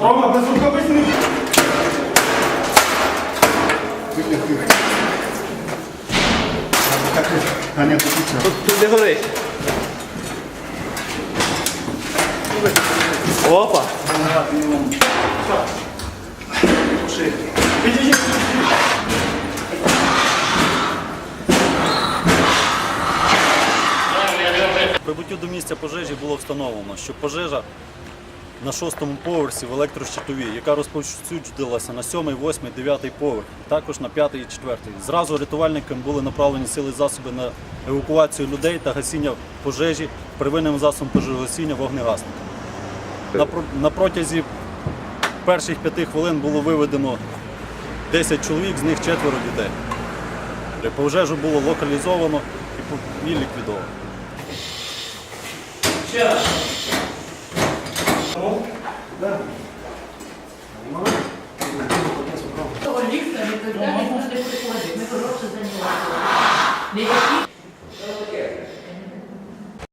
Рома, без рукавиць не Тут не горить. Опа! Прибуттю до місця пожежі було встановлено, що пожежа на шостому поверсі в електрощитовій, яка розповсюджувалася на сьомий, восьмий, дев'ятий поверх, також на п'ятий і четвертий. Зразу рятувальникам були направлені сили засоби на евакуацію людей та гасіння пожежі первинним засобом пожежогасіння вогнегасниками. На, протязі перших п'яти хвилин було виведено 10 чоловік, з них четверо дітей. Пожежу було локалізовано і по- і ліквідовано. Того ніколи ніхто не приходить, ми хороше. Ніякі